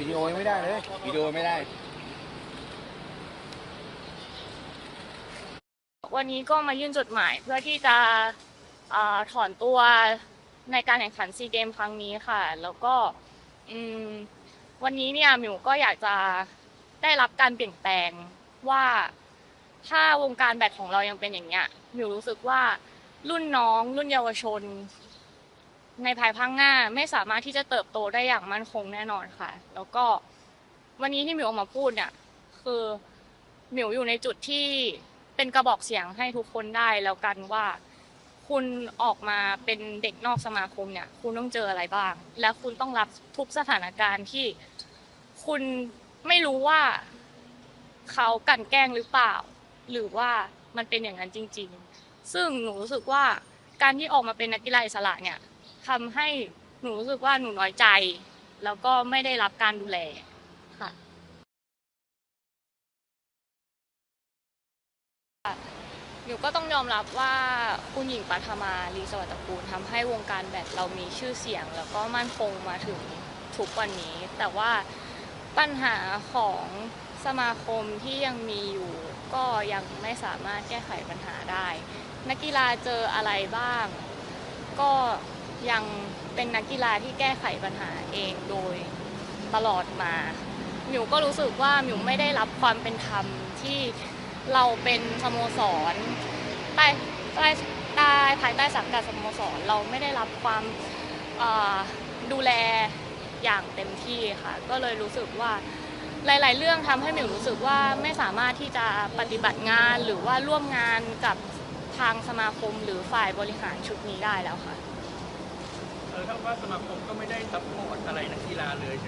วิดีโอยังไม่ได้เลยวิดีโอไม่ได้ วันนี้ก็มายื่นจดหมายเพื่อที่จะอถอนตัวในการแข่งขันซีเกมครั้งนี้ค่ะ แล้วก็อืมวันนี้เนี่ยหมิวก็อยากจะได้รับการเปลี่ยนแปลงว่าถ้าวงการแบดของเรายังเป็นอย่างเงี้ยหมิวรู้สึกว่ารุ่นน้องรุ่นเยาวชน ในภายภาคหน้าไม่สามารถที่จะเติบโตได้อย่างมั่นคงแน่นอนค่ะ แล้วก็วันนี้ที่หมิวออกมาพูดเนี่ย คือหมิวอยู่ในจุดที่เป็นกระบอกเสียงให้ทุกคนได้แล้วกันว่า คุณออกมาเป็นเด็กนอกสมาคมเนี่ย คุณต้องเจออะไรบ้าง และคุณต้องรับทุกสถานการณ์ที่คุณไม่รู้ว่าเขากันแกล้งหรือเปล่า หรือว่ามันเป็นอย่างนั้นจริง ๆ ซึ่งหนูรู้สึกว่าการที่ออกมาเป็นนักกีฬาอิสระเนี่ย ทำให้หนูรู้สึกว่าหนูน้อยใจ แล้วก็ไม่ได้รับการดูแลค่ะหนูก็ต้องยอมรับว่าคุณหญิงปัทมาลีสวัสดิ์ตระกูลทำให้วงการแบดเรามีชื่อเสียง แล้วก็มั่นคงมาถึงทุกวันนี้ แต่ว่าปัญหาของสมาคมที่ยังมีอยู่ก็ยังไม่สามารถแก้ไขปัญหาได้ นักกีฬาเจออะไรบ้าง ก็ ยังเป็นนักกีฬาที่แก้ไขปัญหาเองโดยตลอดมา หมิวก็รู้สึกว่าหมิวไม่ได้รับความเป็นธรรมที่เราเป็นสโมสรใต้ใต้ใต้ภายใต้สังกัดสโมสรเราไม่ได้รับความดูแลอย่างเต็มที่ค่ะ ก็เลยรู้สึกว่าหลาย ๆ เรื่องทำให้หมิวรู้สึกว่าไม่สามารถที่จะปฏิบัติงานหรือว่าร่วมงานกับทางสมาคมหรือฝ่ายบริหารชุดนี้ได้แล้วค่ะ เท่าว่าสมาคมก็ไม่ได้ซัพพอร์ตอะไรนักกีฬาเลย